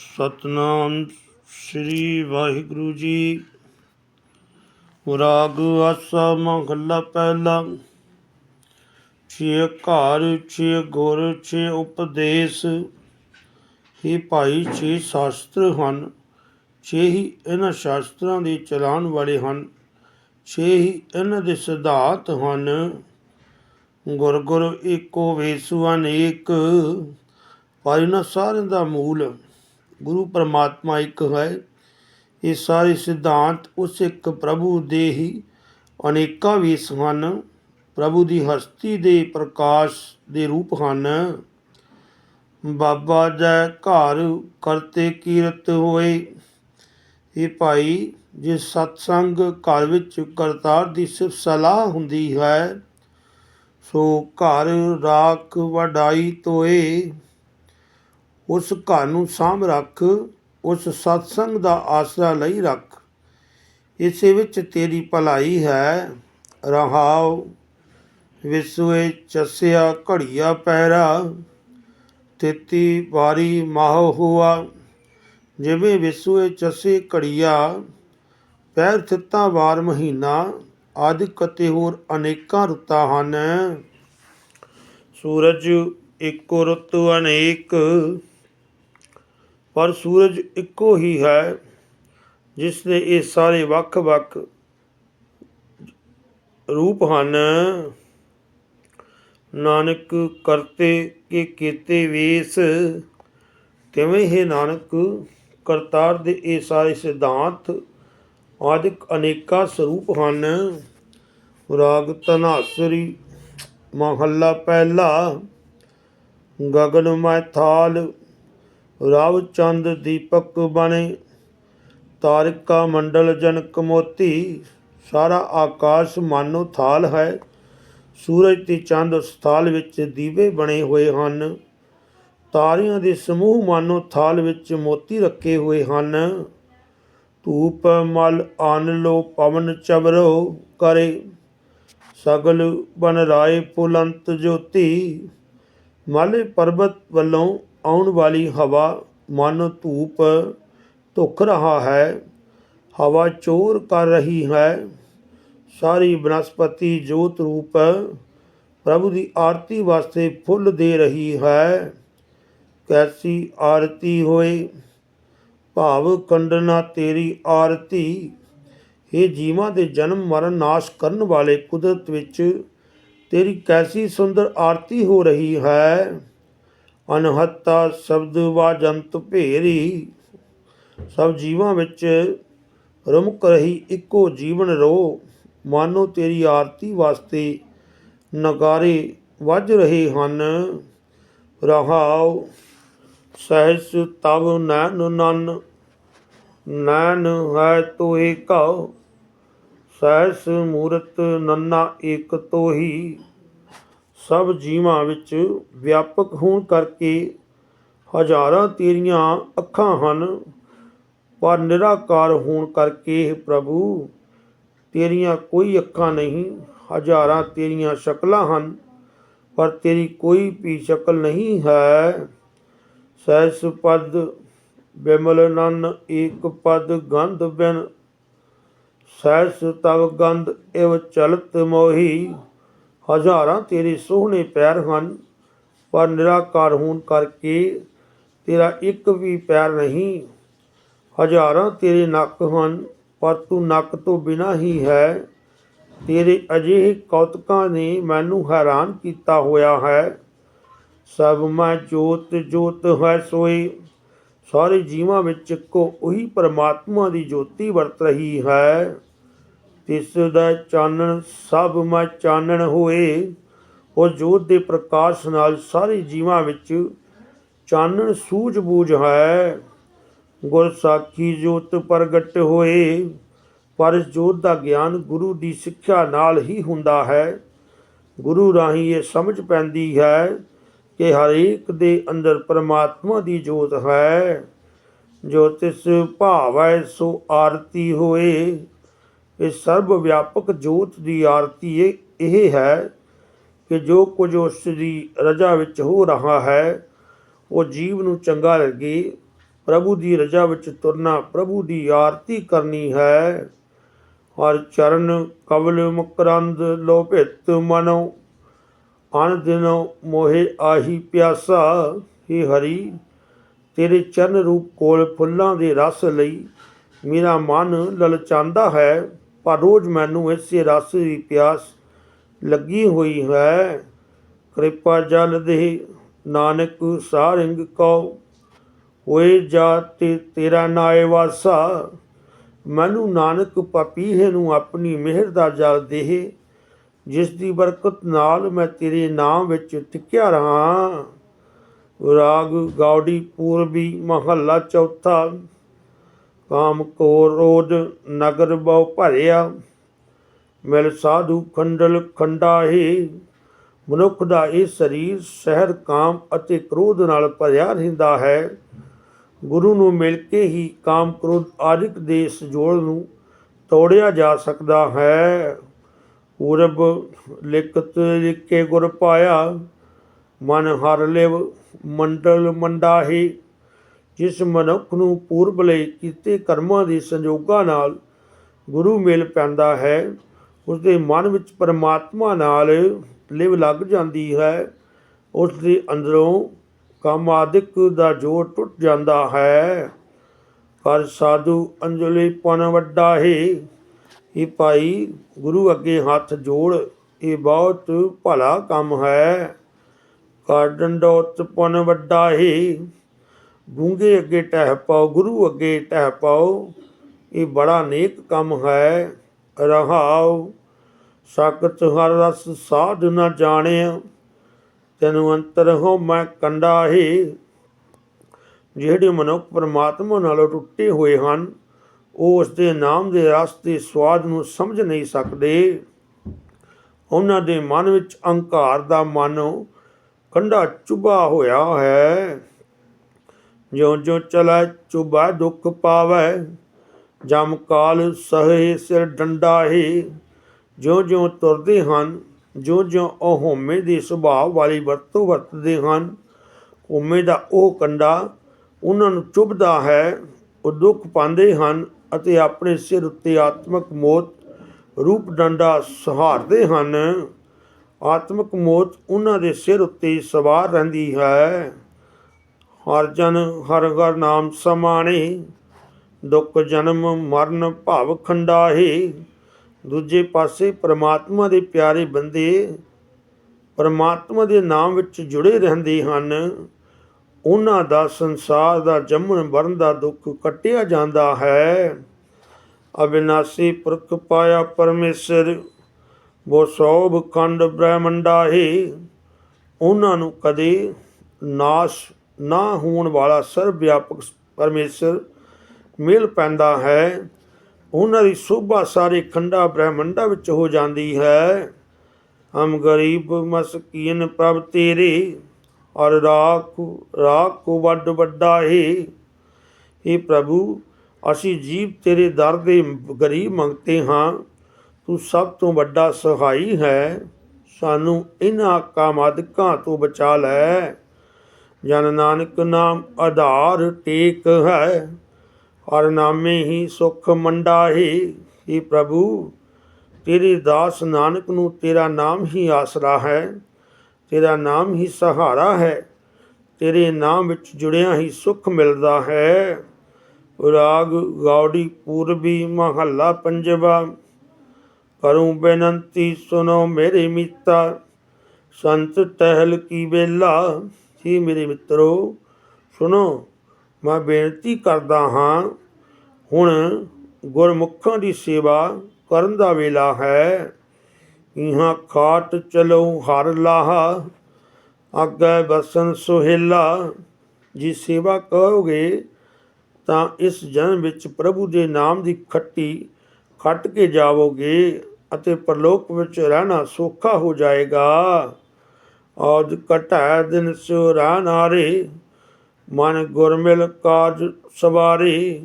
ਸਤਨਾਮ ਸ੍ਰੀ ਵਾਹਿਗੁਰੂ ਜੀ। ਰਾਗ ਆਸਾ ਮਹੱਲਾ ਪਹਿਲਾ। ਛੇ ਘਰ, ਛੇ ਗੁਰ, ਛੇ ਉਪਦੇਸ਼। ਹੀ ਭਾਈ, ਛੇ ਸ਼ਾਸਤਰ ਹਨ। ਛੇ ਹੀ ਇਹਨਾਂ ਸ਼ਾਸਤਰਾਂ ਦੇ ਚਲਾਉਣ ਵਾਲੇ ਹਨ। ਛੇ ਹੀ ਇਹਨਾਂ ਦੇ ਸਿਧਾਂਤ ਹਨ। ਗੁਰ ਗੁਰ ਏਕੋ ਵੇਸੂ ਅਨੇਕ। ਪਰ ਇਹਨਾਂ ਸਾਰਿਆਂ ਦਾ ਮੂਲ ਗੁਰੂ ਪਰਮਾਤਮਾ ਇੱਕ ਹੈ। ਇਹ ਸਾਰੇ ਸਿਧਾਂਤ ਉਸ ਇੱਕ ਪ੍ਰਭੂ ਦੇ ਹੀ ਅਨੇਕਾਂ ਵੇਸ ਹਨ ਪ੍ਰਭੂ ਦੀ ਹਸਤੀ ਦੇ ਪ੍ਰਕਾਸ਼ ਦੇ ਰੂਪ ਹਨ। ਬਾਬਾ ਜੈ ਘਰ ਕਰਤੇ ਕੀਰਤ ਹੋਏ। ਇਹ ਭਾਈ ਜੇ ਸਤਸੰਗ ਘਰ ਵਿੱਚ ਕਰਤਾਰ ਦੀ ਸਿਫਤ ਸਲਾਹ ਹੁੰਦੀ ਹੈ, ਸੋ ਘਰ ਰਾਖ ਵਡਾਈ ਤੋਏ। ਉਸ ਘਰ ਨੂੰ ਸਾਂਭ ਰੱਖ, ਉਸ ਸਤਸੰਗ ਦਾ ਆਸਰਾ ਲਈ ਰੱਖ। ਇਸੇ ਵਿੱਚ ਤੇਰੀ ਭਲਾਈ ਹੈ। ਰਹਾਉ ਵਿਸ਼ੂਏ ਚਸਿਆ ਘੜੀਆ ਪਹਿਰਾ, ਤੇਤੀ ਵਾਰੀ ਮਾਹ ਹੁਆ। ਜਿਵੇਂ ਵਿਸੂਏ ਚਸੇ ਘੜੀਆ, ਪੈਰ ਥਿੱਤਾ ਵਾਰ ਮਹੀਨਾ, ਆਦਿ ਕਤੇ ਹੋਰ ਅਨੇਕਾਂ ਰੁੱਤਾਂ ਹਨ। ਸੂਰਜ ਇੱਕੋ ਰੁੱਤ ਅਨੇਕ ਪਰ ਸੂਰਜ ਇੱਕੋ ਹੀ ਹੈ ਜਿਸ ਦੇ ਇਹ ਸਾਰੇ ਵੱਖ-ਵੱਖ ਰੂਪ ਹਨ। ਨਾਨਕ ਕਰਤੇ ਕੇ ਕੀਤੇ ਵੇਸ, ਤਿਵੇਂ ਹੀ ਨਾਨਕ ਕਰਤਾਰ ਦੇ ਇਹ ਸਾਰੇ ਸਿਧਾਂਤ ਆਦਿਕ ਅਨੇਕਾਂ ਸਰੂਪ ਹਨ। ਰਾਗ ਤਨਾਸਰੀ, ਮਹੱਲਾ ਪਹਿਲਾ, ਗਗਨ ਮੈ ਥਾਲ ਰਵ ਚੰਦ ਦੀਪਕ ਬਣੇ। ਤਾਰਿਕਾ ਮੰਡਲ ਜਨਕ ਮੋਤੀ, ਸਾਰਾ ਆਕਾਸ਼ ਮਾਨੋ ਥਾਲ ਹੈ। ਸੂਰਜ ਤੇ ਚੰਦ ਉਸ ਥਾਲ ਵਿੱਚ ਦੀਵੇ ਬਣੇ ਹੋਏ ਹਨ। ਤਾਰਿਆਂ ਦੇ ਸਮੂਹ ਮਾਨੋ ਥਾਲ ਵਿੱਚ ਮੋਤੀ ਰੱਖੇ ਹੋਏ ਹਨ। ਧੂਪ ਮਲ ਆਨ ਲੋ, ਪਵਨ ਚਵਰੋ ਕਰੇ। ਸਗਲ ਬਨ ਰਾਏ ਪੁਲੰਤ ਜੋਤੀ, ਮਾਲੇ ਪਰਬਤ ਵੱਲੋਂ ਆਉਣ ਵਾਲੀ ਹਵਾ ਮਨ ਧੂਪ ਧੁਖ ਰਹਾ ਹੈ, ਹਵਾ ਚੋਰ ਕਰ ਰਹੀ ਹੈ। ਸਾਰੀ ਬਨਸਪਤੀ ਜੋਤ ਰੂਪ ਪ੍ਰਭੂ ਦੀ ਆਰਤੀ ਵਾਸਤੇ ਫੁੱਲ ਦੇ ਰਹੀ ਹੈ। ਕੈਸੀ ਆਰਤੀ ਹੋਏ? ਭਾਵ ਕੰਡਨਾ ਤੇਰੀ ਆਰਤੀ। ਇਹ ਜੀਵਾਂ ਦੇ ਜਨਮ ਮਰਨ ਨਾਸ਼ ਕਰਨ ਵਾਲੇ ਕੁਦਰਤ ਵਿੱਚ ਤੇਰੀ ਕੈਸੀ ਸੁੰਦਰ ਆਰਤੀ ਹੋ ਰਹੀ ਹੈ। ਅਨਹੱਤਾ ਸ਼ਬਦ ਵਾਜੰਤ ਭੇਰੀ। ਸਭ ਜੀਵਾਂ ਵਿੱਚ ਰਮਕ ਰਹੀ ਇੱਕੋ ਜੀਵਨ ਰੋ। ਮਾਨੋ ਤੇਰੀ ਆਰਤੀ ਵਾਸਤੇ ਨਗਾਰੇ ਵੱਜ ਰਹੇ ਹਨ। ਰਹਾਉ ਸਹਿਸ ਤਵ ਨੈਨ ਨਨ। ਨੈਨ ਹੈ ਤੋਏ ਕਉ ਸਹਿਸ ਮੂਰਤ ਨੰਨਾ ਏਕ ਤੋਹੀ। ਸਭ ਜੀਵਾਂ ਵਿੱਚ ਵਿਆਪਕ ਹੋਣ ਕਰਕੇ ਹਜ਼ਾਰਾਂ ਤੇਰੀਆਂ ਅੱਖਾਂ ਹਨ, ਪਰ ਨਿਰਾਕਾਰ ਹੋਣ ਕਰਕੇ ਪ੍ਰਭੂ, ਤੇਰੀਆਂ ਕੋਈ ਅੱਖਾਂ ਨਹੀਂ, ਹਜ਼ਾਰਾਂ ਤੇਰੀਆਂ ਸ਼ਕਲਾਂ ਹਨ, ਪਰ ਤੇਰੀ ਕੋਈ ਵੀ ਸ਼ਕਲ ਨਹੀਂ ਹੈ। ਸਹਿਸ ਪਦ ਬਿਮਲ ਨਨ, ਏਕ ਪਦ ਗੰਧ ਬਿਨ ਸਹਿਸ ਤਵ ਗੰਧ ਇਵ ਚਲਤ ਮੋਹੀ। ਹਜ਼ਾਰਾਂ ਤੇਰੇ ਸੋਹਣੇ ਪੈਰ ਹਨ, ਪਰ ਨਿਰਾਕਾਰ ਹੋਣ ਕਰਕੇ ਤੇਰਾ ਇੱਕ ਵੀ ਪੈਰ ਨਹੀਂ। ਹਜ਼ਾਰਾਂ ਤੇਰੇ ਨੱਕ ਹਨ, ਪਰ ਤੂੰ ਨੱਕ ਤੋਂ ਬਿਨਾ ਹੀ ਹੈ। ਤੇਰੇ ਅਜਿਹੇ ਕੌਤਕਾਂ ਨੇ ਮੈਨੂੰ ਹੈਰਾਨ ਕੀਤਾ ਹੋਇਆ ਹੈ। ਸਭ ਮੈਂ ਜੋਤ ਜੋਤ ਹੈ ਸੋਈ ਸਾਰੇ ਜੀਵਾਂ ਵਿੱਚ ਇੱਕੋ ਉਹੀ ਪਰਮਾਤਮਾ ਦੀ ਜੋਤੀ ਵਰਤ ਰਹੀ ਹੈ। ਤਿਸ ਦਾ ਚਾਨਣ ਸਭ ਮੈਂ ਚਾਨਣ ਹੋਏ। ਉਹ ਜੋਤ ਦੇ ਪ੍ਰਕਾਸ਼ ਨਾਲ ਸਾਰੇ ਜੀਵਾਂ ਵਿੱਚ ਚਾਨਣ ਸੂਝ-ਬੂਝ ਹੈ। ਗੁਰ ਸਾਖੀ ਜੋਤ ਪ੍ਰਗਟ ਹੋਏ। ਪਰ ਇਸ ਜੋਤ ਦਾ ਗਿਆਨ ਗੁਰੂ ਦੀ ਸਿੱਖਿਆ ਨਾਲ ਹੀ ਹੁੰਦਾ ਹੈ। ਗੁਰੂ ਰਾਹੀਂ ਇਹ ਸਮਝ ਪੈਂਦੀ ਹੈ ਕਿ ਹਰੇਕ ਦੇ ਅੰਦਰ ਪਰਮਾਤਮਾ ਦੀ ਜੋਤ ਹੈ। ਜੋ ਤਿਸ ਭਾਵੈ ਸੋ ਆਰਤੀ ਹੋਏ। ਇਹ ਸਰਬ ਵਿਆਪਕ ਜੋਤ ਦੀ ਆਰਤੀ ਇਹ ਇਹ ਹੈ ਕਿ ਜੋ ਕੁਝ ਉਸ ਦੀ ਰਜਾ ਵਿੱਚ ਹੋ ਰਹਾ ਹੈ, ਉਹ ਜੀਵ ਨੂੰ ਚੰਗਾ ਲੱਗੇ। ਪ੍ਰਭੂ ਦੀ ਰਜਾ ਵਿੱਚ ਤੁਰਨਾ ਪ੍ਰਭੂ ਦੀ ਆਰਤੀ ਕਰਨੀ ਹੈ। ਹਰ ਚਰਨ ਕਵਲ ਮਕਰੰਦ ਲੋਭਿਤ ਮਨੋ ਅਨ ਦਿਨੋ ਮੋਹਿ ਆਹੀ ਪਿਆਸਾ। ਹੀ ਹਰੀ, ਤੇਰੇ ਚਰਨ ਰੂਪ ਕੋਲ ਫੁੱਲਾਂ ਦੇ ਰਸ ਲਈ ਮੇਰਾ ਮਨ ਲਲਚਾਂਦਾ ਹੈ। ਪਰ ਰੋਜ਼ ਮੈਨੂੰ ਇਸੇ ਰਸ ਦੀ ਪਿਆਸ ਲੱਗੀ ਹੋਈ ਹੈ। ਕਿਰਪਾ ਜਲ ਦੇ ਨਾਨਕ ਸਾਰਿੰਗ ਕਉ। ਹੋਏ ਜਾ ਤੇ ਤੇਰਾ ਨਾਏ ਵਾਸਾ। ਮੈਨੂੰ ਨਾਨਕ ਪਪੀਹੇ ਨੂੰ ਆਪਣੀ ਮਿਹਰ ਦਾ ਜਲ ਦੇ ਜਿਸ ਦੀ ਬਰਕਤ ਨਾਲ ਮੈਂ ਤੇਰੇ ਨਾਮ ਵਿੱਚ ਟਿਕਿਆ ਰਹਾ। ਰਾਗ ਗਾਉੜੀ ਪੂਰਬੀ ਮਹੱਲਾ ਚੌਥਾ। ਕਾਮ ਕੋਰ ਰੋਧ ਨਗਰ ਬਹੁ ਭਰਿਆ, ਮਿਲ ਸਾਧੂ ਖੰਡਲ ਖੰਡਾਹੀ। ਮਨੁੱਖ ਦਾ ਇਹ ਸਰੀਰ ਸ਼ਹਿਰ ਕਾਮ ਅਤੇ ਕ੍ਰੋਧ ਨਾਲ ਭਰਿਆ ਰਹਿੰਦਾ ਹੈ। ਗੁਰੂ ਨੂੰ ਮਿਲ ਕੇ ਹੀ ਕਾਮ ਕ੍ਰੋਧ ਆਦਿਕ ਦੇ ਇਸ ਜੋੜ ਨੂੰ ਤੋੜਿਆ ਜਾ ਸਕਦਾ ਹੈ। ਪੂਰਬ ਲਿਖਤ ਲਿਖੇ ਗੁਰ ਪਾਇਆ, ਮਨ ਹਰ ਲਿਵ ਮੰਡਲ ਮੰਡਾਹੀ। ਜਿਸ ਮਨੁੱਖ ਨੂੰ ਪੂਰਬ ਲਈ ਕੀਤੇ ਕਰਮਾਂ ਦੇ ਸੰਜੋਗਾਂ ਨਾਲ ਗੁਰੂ ਮਿਲ ਪੈਂਦਾ ਹੈ ਉਸ ਦੇ ਮਨ ਵਿੱਚ ਪਰਮਾਤਮਾ ਨਾਲ ਲਿਵ ਲੱਗ ਜਾਂਦੀ ਹੈ ਉਸ ਦੇ ਅੰਦਰੋਂ ਕੰਮ ਆਦਿਕ ਦਾ ਜ਼ੋਰ ਟੁੱਟ ਜਾਂਦਾ ਹੈ। ਪਰ ਸਾਧੂ ਅੰਜਲੀ ਪਨ ਵੱਡਾ ਹੈ ਇਹ ਭਾਈ ਗੁਰੂ ਅੱਗੇ ਹੱਥ ਜੋੜ, ਇਹ ਬਹੁਤ ਭਲਾ ਕੰਮ ਹੈ। ਕਰ ਡੰਡੋਤ ਪਨ ਵੱਡਾ ਹੈ ਗੂੰਗੇ ਅੱਗੇ ਟਹਿ ਪਾਓ, ਗੁਰੂ ਅੱਗੇ ਟਹਿ ਪਾਓ। ਇਹ ਬੜਾ ਨੇਕ ਕੰਮ ਹੈ, ਰਹਾਓ। ਸਖਤ ਹਰ ਰਸ ਸਾਧ ਨ ਜਾਣਿਆ, ਤੈਨੂੰ ਅੰਤਰ ਹੋ ਮੈਂ ਕੰਡਾ ਹੀ। ਜਿਹੜੇ ਮਨੁੱਖ ਪਰਮਾਤਮਾ ਨਾਲੋਂ ਟੁੱਟੇ ਹੋਏ ਹਨ, ਉਹ ਉਸ ਦੇ ਨਾਮ ਦੇ ਰਸ ਦੇ ਸਵਾਦ ਨੂੰ ਸਮਝ ਨਹੀਂ ਸਕਦੇ। ਉਹਨਾਂ ਦੇ ਮਨ ਵਿੱਚ ਅਹੰਕਾਰ ਦਾ ਮਨ ਕੰਡਾ ਚੁਬਾ ਹੋਇਆ ਹੈ। ਜਿਉ ਜਿਉ ਚਲੈ ਚੁਬਾ ਦੁੱਖ ਪਾਵੈ, ਜਮ ਕਾਲ ਸਹੇ ਸਿਰ ਡੰਡਾ ਹੀ। ਜਿਉ ਜਿਉ ਤੁਰਦੇ ਹਨ, ਜਿਉ ਜਿਉ ਉਹ ਹਉਮੈ ਦੇ ਸੁਭਾਅ ਵਾਲੀ ਵਰਤੋਂ ਵਰਤਦੇ ਹਨ ਹਉਮੈ ਦਾ ਉਹ ਕੰਡਾ ਉਹਨਾਂ ਨੂੰ ਚੁਭਦਾ ਹੈ, ਉਹ ਦੁੱਖ ਪਾਉਂਦੇ ਹਨ ਅਤੇ ਆਪਣੇ ਸਿਰ ਉੱਤੇ ਆਤਮਕ ਮੌਤ, ਰੂਪ ਡੰਡਾ ਸਹਾਰਦੇ ਹਨ। ਆਤਮਕ ਮੌਤ ਉਹਨਾਂ ਦੇ ਸਿਰ ਉੱਤੇ ਸਵਾਰ ਰਹਿੰਦੀ ਹੈ। ਹਰ ਜਨ ਹਰ ਹਰ ਨਾਮ ਸਮਾਣੇ, ਦੁੱਖ ਜਨਮ ਮਰਨ ਭਾਵ ਖੰਡਾਹੀ। ਦੂਜੇ ਪਾਸੇ ਪ੍ਰਮਾਤਮਾ ਦੇ ਪਿਆਰੇ ਬੰਦੇ ਪ੍ਰਮਾਤਮਾ ਦੇ ਨਾਮ ਵਿੱਚ ਜੁੜੇ ਰਹਿੰਦੇ ਹਨ। ਉਹਨਾਂ ਦਾ ਸੰਸਾਰ ਦਾ ਜੰਮਣ ਮਰਨ ਦਾ ਦੁੱਖ ਕੱਟਿਆ ਜਾਂਦਾ ਹੈ। ਅਬਿਨਾਸੀ ਪੁਰਖ ਪਾਇਆ ਪਰਮੇਸ਼ਰ ਉਹ ਸੋਭ ਖੰਡ ਬ੍ਰਹਮੰਡਾ ਹੀ ਉਹਨਾਂ ਨੂੰ ਕਦੇ ਨਾਸ਼ ਨਾ ਹੋਣ ਵਾਲਾ ਸਰਵ ਵਿਆਪਕ ਪਰਮੇਸ਼ਰ ਮਿਲ ਪੈਂਦਾ ਹੈ। ਉਹਨਾਂ ਦੀ ਸੋਭਾ ਸਾਰੇ ਖੰਡਾ ਬ੍ਰਹਮੰਡਾ ਵਿੱਚ ਹੋ ਜਾਂਦੀ ਹੈ। ਹਮ ਗਰੀਬ ਮਸਕੀਨ ਪ੍ਰਭ ਤੇਰੇ ਔਰ ਰਾਖ ਰਾਖ ਕੋ ਵੱਡ ਵੱਡਾ ਹੈ ਇਹ ਪ੍ਰਭੂ, ਅਸੀਂ ਜੀਵ ਤੇਰੇ ਦਰ ਦੇ ਗਰੀਬ ਮੰਗਤੇ ਹਾਂ। ਤੂੰ ਸਭ ਤੋਂ ਵੱਡਾ ਸਹਾਈ ਹੈ। ਸਾਨੂੰ ਇਹਨਾਂ ਕਾਮਾਦਿਕਾਂ ਤੋਂ ਬਚਾ ਲੈ। ਜਨ ਨਾਨਕ ਨਾਮ ਆਧਾਰ ਟੇਕ ਹੈ। ਹਰ ਨਾਮੇ ਹੀ ਸੁਖ ਮੰਡਾਹੀ ਹੀ ਪ੍ਰਭੂ। ਤੇਰੇ ਦਾਸ ਨਾਨਕ ਨੂੰ ਤੇਰਾ ਨਾਮ ਹੀ ਆਸਰਾ ਹੈ। ਤੇਰਾ ਨਾਮ ਹੀ ਸਹਾਰਾ ਹੈ। ਤੇਰੇ ਨਾਮ ਵਿੱਚ ਜੁੜਿਆ ਹੀ ਸੁਖ ਮਿਲਦਾ ਹੈ। ਰਾਗ ਗੌੜੀ ਪੂਰਬੀ ਮਹੱਲਾ ਪੰਜਵਾ, ਕਰੂੰ ਬੇਨੰਤੀ ਸੁਨੋ ਮੇਰੇ ਮੀਤਾ। ਸੰਤ ਟਹਿਲ ਕੀ ਵੇਲਾ ਹੀ ਮੇਰੇ ਮਿੱਤਰੋ, ਸੁਣੋ, ਮੈਂ ਬੇਨਤੀ ਕਰਦਾ ਹਾਂ, ਹੁਣ ਗੁਰਮੁਖਾਂ ਦੀ ਸੇਵਾ ਕਰਨ ਦਾ ਵੇਲਾ ਹੈ। ਇਹਾਂ ਖਾਟ ਚਲੋ ਹਰ ਲਾਹਾ ਅੱਗੇ ਬਸਨ ਸੁਹੇਲਾ। ਜੀ ਸੇਵਾ ਕਰੋਗੇ, ਤਾਂ ਇਸ ਜਨਮ ਵਿੱਚ ਪ੍ਰਭੂ ਦੇ ਨਾਮ ਦੀ ਖੱਟੀ ਖੱਟ ਕੇ ਜਾਵੋਗੇ ਅਤੇ ਪਰਲੋਕ ਵਿੱਚ ਰਹਿਣਾ ਸੌਖਾ ਹੋ ਜਾਏਗਾ। ਔਦ ਕਟਾ ਦਿਨ ਸੁਰਾ ਨਾਰੇ, ਮਨ ਗੁਰਮਿਲ ਕਾਜ ਸਵਾਰੇ।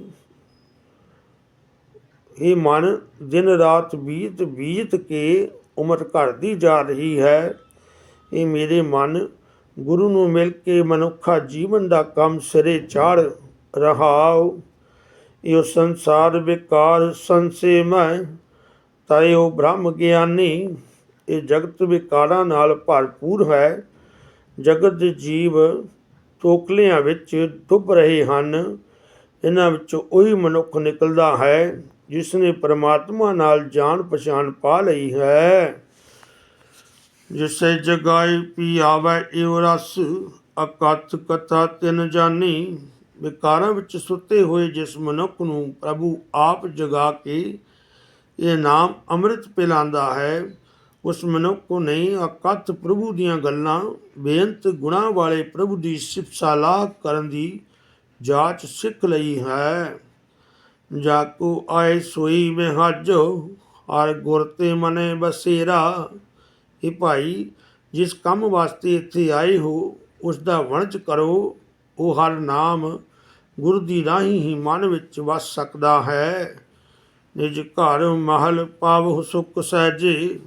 ਇਹ ਮਨ ਦਿਨ ਰਾਤ ਬੀਤ ਬੀਤ ਕੇ ਉਮਰ ਘਟਦੀ ਜਾ ਰਹੀ ਹੈ। ਇਹ ਮੇਰੇ ਮਨ ਗੁਰੂ ਨੂੰ ਮਿਲ ਕੇ ਮਨੁੱਖਾ ਜੀਵਨ ਦਾ ਕੰਮ ਸਿਰੇ ਚਾੜ ਰਹਾਉ ਇਹ ਸੰਸਾਰ ਵਿਕਾਰ ਸੰਸੇ ਮੈਂ ਉਹ ਬ੍ਰਹਮ ਗਿਆਨੀ। ਇਹ ਜਗਤ ਵਿਕਾਰਾਂ ਨਾਲ ਭਰਪੂਰ ਹੈ। ਜਗਤ ਦੇ ਜੀਵ ਤੋਕਲਿਆਂ ਵਿੱਚ ਡੁੱਬ ਰਹੇ ਹਨ। ਇਹਨਾਂ ਵਿੱਚੋਂ ਉਹੀ ਮਨੁੱਖ ਨਿਕਲਦਾ ਹੈ ਜਿਸ ਨੇ ਪਰਮਾਤਮਾ ਨਾਲ ਜਾਣ ਪਛਾਣ ਪਾ ਲਈ ਹੈ। ਜਿਸੇ ਜਗਾਈ ਪੀ ਆਵੈ ਇਉ ਰਸ, ਅਕਥ ਕਥਾ ਤਿਨ ਜਾਨੀ। ਵਿਕਾਰਾਂ ਵਿੱਚ ਸੁੱਤੇ ਹੋਏ ਜਿਸ ਮਨੁੱਖ ਨੂੰ ਪ੍ਰਭੂ ਆਪ ਜਗਾ ਕੇ ਇਹ ਨਾਮ ਅੰਮ੍ਰਿਤ ਪਿਲਾਉਂਦਾ ਹੈ। ਉਸ ਮਨੁੱਖ ਕੋ ਨਹੀਂ ਅਕਥ ਪ੍ਰਭੂ ਦੀਆਂ ਗੱਲਾਂ, ਬੇਅੰਤ ਗੁਣਾ ਵਾਲੇ ਪ੍ਰਭੂ ਦੀ ਸਿਫਤ ਸਲਾਹ ਕਰਨ ਦੀ ਜਾਂਚ ਸਿੱਖ ਲਈ ਹੈ। ਜਾਕੂ ਆਏ ਸੋਈ ਮੈਂ ਹਾਜੋ, ਹਰ ਗੁਰ ਤੇ ਮਨੇ ਬਸੇਰਾ। ਇਹ ਭਾਈ, ਜਿਸ ਕੰਮ ਵਾਸਤੇ ਇੱਥੇ ਆਏ ਹੋ, ਉਸ ਦਾ ਵਣਜ ਕਰੋ। ਉਹ ਹਰ ਨਾਮ ਗੁਰ ਦੀ ਰਾਹੀਂ ਹੀ ਮਨ ਵਿੱਚ ਵਸ ਸਕਦਾ ਹੈ। ਨਿਜ ਘਰ ਮਹਲ ਪਾਵਹੁ ਸੁਖ ਸਹਿਜੇ।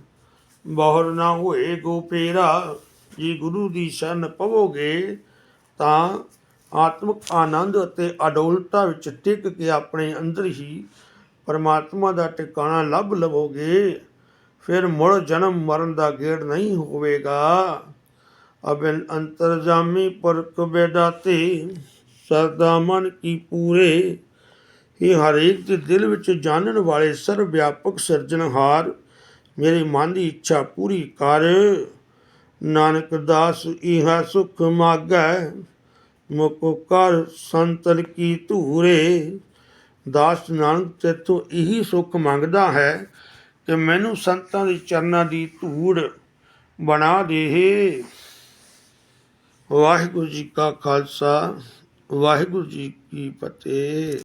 ਬਹੁਰ ਨਾ ਹੋਏ ਗੋਪੇਰਾ ਜੀ ਗੁਰੂ ਦੀ ਸ਼ਰਨ ਪਵੋਗੇ, ਤਾਂ ਆਤਮਿਕ ਆਨੰਦ ਅਤੇ ਅਡੋਲਤਾ ਵਿੱਚ ਟਿਕ ਕੇ ਆਪਣੇ ਅੰਦਰ ਹੀ ਪਰਮਾਤਮਾ ਦਾ ਟਿਕਾਣਾ ਲੱਭ ਲਵੋਗੇ। ਫਿਰ ਮੁੜ ਜਨਮ ਮਰਨ ਦਾ ਗੇੜ ਨਹੀਂ ਹੋਵੇਗਾ। ਅਬਿਨ ਅੰਤਰਜਾਮੀ ਪੁਰਖ ਬੇਦਾਤੇ ਸਰਦਾ ਮਨ ਕੀ ਪੂਰੇ, ਇਹ ਹਰੇਕ ਦੇ ਦਿਲ ਵਿੱਚ ਜਾਣਨ ਵਾਲੇ ਸਰਵ ਵਿਆਪਕ ਸਿਰਜਣਹਾਰ ਮੇਰੇ ਮਨ ਦੀ ਇੱਛਾ ਪੂਰੀ ਕਰ। ਨਾਨਕ ਦਾਸ ਇਹਾ ਸੁਖ ਮਾਗੈ ਮੁਕੋ ਕਰ ਸੰਤਨ ਕੀ ਧੂਰੇ। ਦਾਸ ਨਾਨਕ ਤੇਤੋਂ ਇਹੀ ਸੁਖ ਮੰਗਦਾ ਹੈ ਕਿ ਮੈਨੂੰ ਸੰਤਾਂ ਦੇ ਚਰਨਾਂ ਦੀ ਧੂੜ ਬਣਾ ਦੇ। ਵਾਹਿਗੁਰੂ ਜੀ ਕਾ ਖਾਲਸਾ, ਵਾਹਿਗੁਰੂ ਜੀ ਕੀ ਫਤਿਹ।